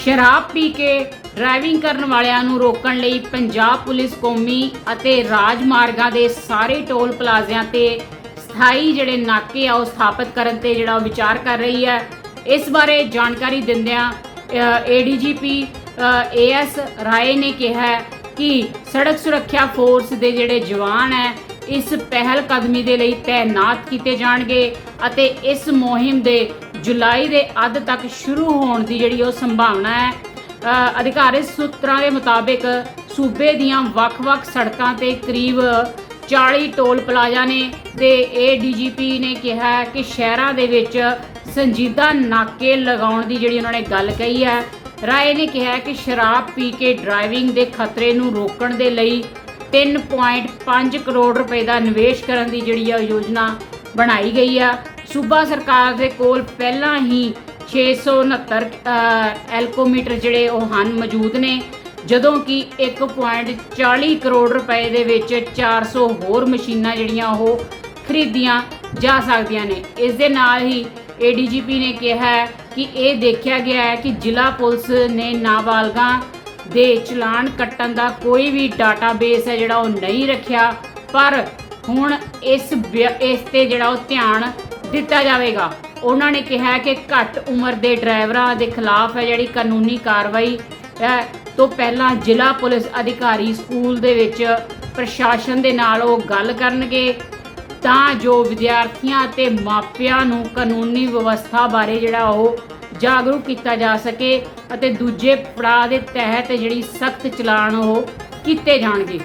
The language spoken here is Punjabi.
ਸ਼ਰਾਬ ਪੀ ਕੇ ਡਰਾਈਵਿੰਗ ਕਰਨ ਵਾਲਿਆਂ ਨੂੰ ਰੋਕਣ ਲਈ ਪੰਜਾਬ ਪੁਲਿਸ, ਕੌਮੀ ਅਤੇ ਰਾਜ ਮਾਰਗਾਂ ਦੇ ਸਾਰੇ ਟੋਲ ਪਲਾਜ਼ਿਆਂ ਤੇ ਸਥਾਈ ਜਿਹੜੇ ਨਾਕੇ ਆ ਉਹ ਸਥਾਪਿਤ ਕਰਨ ਤੇ ਜਿਹੜਾ ਉਹ ਵਿਚਾਰ ਕਰ ਰਹੀ ਹੈ। ਇਸ ਬਾਰੇ ਜਾਣਕਾਰੀ ਦਿੰਦਿਆਂ ਏਡੀਜੀਪੀ ਏਐਸ ਰਾਏ ਨੇ ਕਿਹਾ ਕਿ ਸੜਕ ਸੁਰੱਖਿਆ ਫੋਰਸ ਦੇ ਜਿਹੜੇ ਜਵਾਨ ਹੈ, ਇਸ ਪਹਿਲ ਕਦਮੀ ਦੇ ਲਈ ਤਾਇਨਾਤ ਕੀਤੇ ਜਾਣਗੇ ਅਤੇ ਇਸ ਮੁਹਿੰਮ ਦੇ ਜੁਲਾਈ ਦੇ ਅੱਧ ਤੱਕ ਸ਼ੁਰੂ ਹੋਣ ਦੀ ਜਿਹੜੀ ਉਹ ਸੰਭਾਵਨਾ ਹੈ। ਅਧਿਕਾਰਿਤ ਸੂਤਰਾਂ ਦੇ ਮੁਤਾਬਿਕ ਸੂਬੇ ਦੀਆਂ ਵੱਖ-ਵੱਖ ਸੜਕਾਂ ਤੇ ਕਰੀਬ 40 ਟੋਲ ਪਲਾਜ਼ਾ ਨੇ ਤੇ ਏਡੀਜੀਪੀ ਨੇ ਕਿਹਾ ਕਿ ਸ਼ਹਿਰਾਂ ਦੇ ਵਿੱਚ ਸੰਜੀਦਾ ਨਾਕੇ ਲਗਾਉਣ ਦੀ ਜਿਹੜੀ ਉਹਨਾਂ ਨੇ ਗੱਲ ਕਹੀ ਹੈ। ਰਾਏ ਨੇ ਕਿਹਾ ਕਿ ਸ਼ਰਾਬ ਪੀ ਕੇ ਡਰਾਈਵਿੰਗ ਦੇ ਖਤਰੇ ਨੂੰ ਰੋਕਣ ਦੇ ਲਈ 3.5 ਕਰੋੜ ਰੁਪਏ ਦਾ ਨਿਵੇਸ਼ ਕਰਨ ਦੀ ਜਿਹੜੀ ਆ ਯੋਜਨਾ ਬਣਾਈ ਗਈ ਆ। ਸੂਬਾ ਸਰਕਾਰ ਦੇ ਕੋਲ ਪਹਿਲਾਂ ਹੀ 669 ਅ, ਐਲਕੋਮੀਟਰ ਜਿਹੜੇ ਉਹ ਹਨ ਮੌਜੂਦ ਨੇ। ਜਦੋਂ ਕਿ 1.40 ਕਰੋੜ ਰੁਪਏ ਦੇ ਵਿੱਚ 400 ਹੋਰ ਮਸ਼ੀਨਾਂ ਜਿਹੜੀਆਂ ਉਹ ਖਰੀਦੀਆਂ ਜਾ ਸਕਦੀਆਂ ਨੇ। ਇਸ ਦੇ ਨਾਲ ਹੀ ਏਡੀਜੀਪੀ ਨੇ ਕਿਹਾ ਕਿ ਇਹ ਦੇਖਿਆ ਗਿਆ ਹੈ ਕਿ ਜ਼ਿਲ੍ਹਾ ਪੁਲਿਸ ਨੇ ਨਾਬਾਲਗਾਂ ਦੇ ਚਲਾਨ ਕੱਟਣ ਦਾ ਕੋਈ ਵੀ ਡਾਟਾਬੇਸ ਹੈ ਜਿਹੜਾ ਉਹ ਨਹੀਂ ਰੱਖਿਆ। ਪਰ ਹੁਣ ਇਸ ਵਿ- ਇਸ ਤੇ ਜਿਹੜਾ ਉਹ ਧਿਆਨ ਦਿੱਤਾ ਜਾਵੇਗਾ। ਉਹਨਾਂ ਨੇ ਕਿਹਾ ਕਿ ਘੱਟ ਉਮਰ ਦੇ ਡਰਾਈਵਰਾਂ ਦੇ ਖਿਲਾਫ ਹੈ ਜਿਹੜੀ ਕਾਨੂੰਨੀ ਕਾਰਵਾਈ ਹੈ ਤੋਂ ਪਹਿਲਾਂ ਜ਼ਿਲ੍ਹਾ ਪੁਲਿਸ ਅਧਿਕਾਰੀ ਸਕੂਲ ਦੇ ਵਿੱਚ ਪ੍ਰਸ਼ਾਸਨ ਦੇ ਨਾਲ ਉਹ ਗੱਲ ਕਰਨਗੇ। ਤਾਂ ਜੋ ਵਿਦਿਆਰਥੀਆਂ ਅਤੇ ਮਾਪਿਆਂ ਨੂੰ ਕਾਨੂੰਨੀ ਵਿਵਸਥਾ ਬਾਰੇ ਜਿਹੜਾ ਉਹ ਜਾਗਰੂਕ ਕੀਤਾ ਜਾ ਸਕੇ ਅਤੇ ਦੂਜੇ ਪੜਾਅ ਦੇ ਤਹਿਤ ਜਿਹੜੀ ਸਖਤ ਚਲਾਨ ਉਹ ਕੀਤੇ ਜਾਣਗੇ।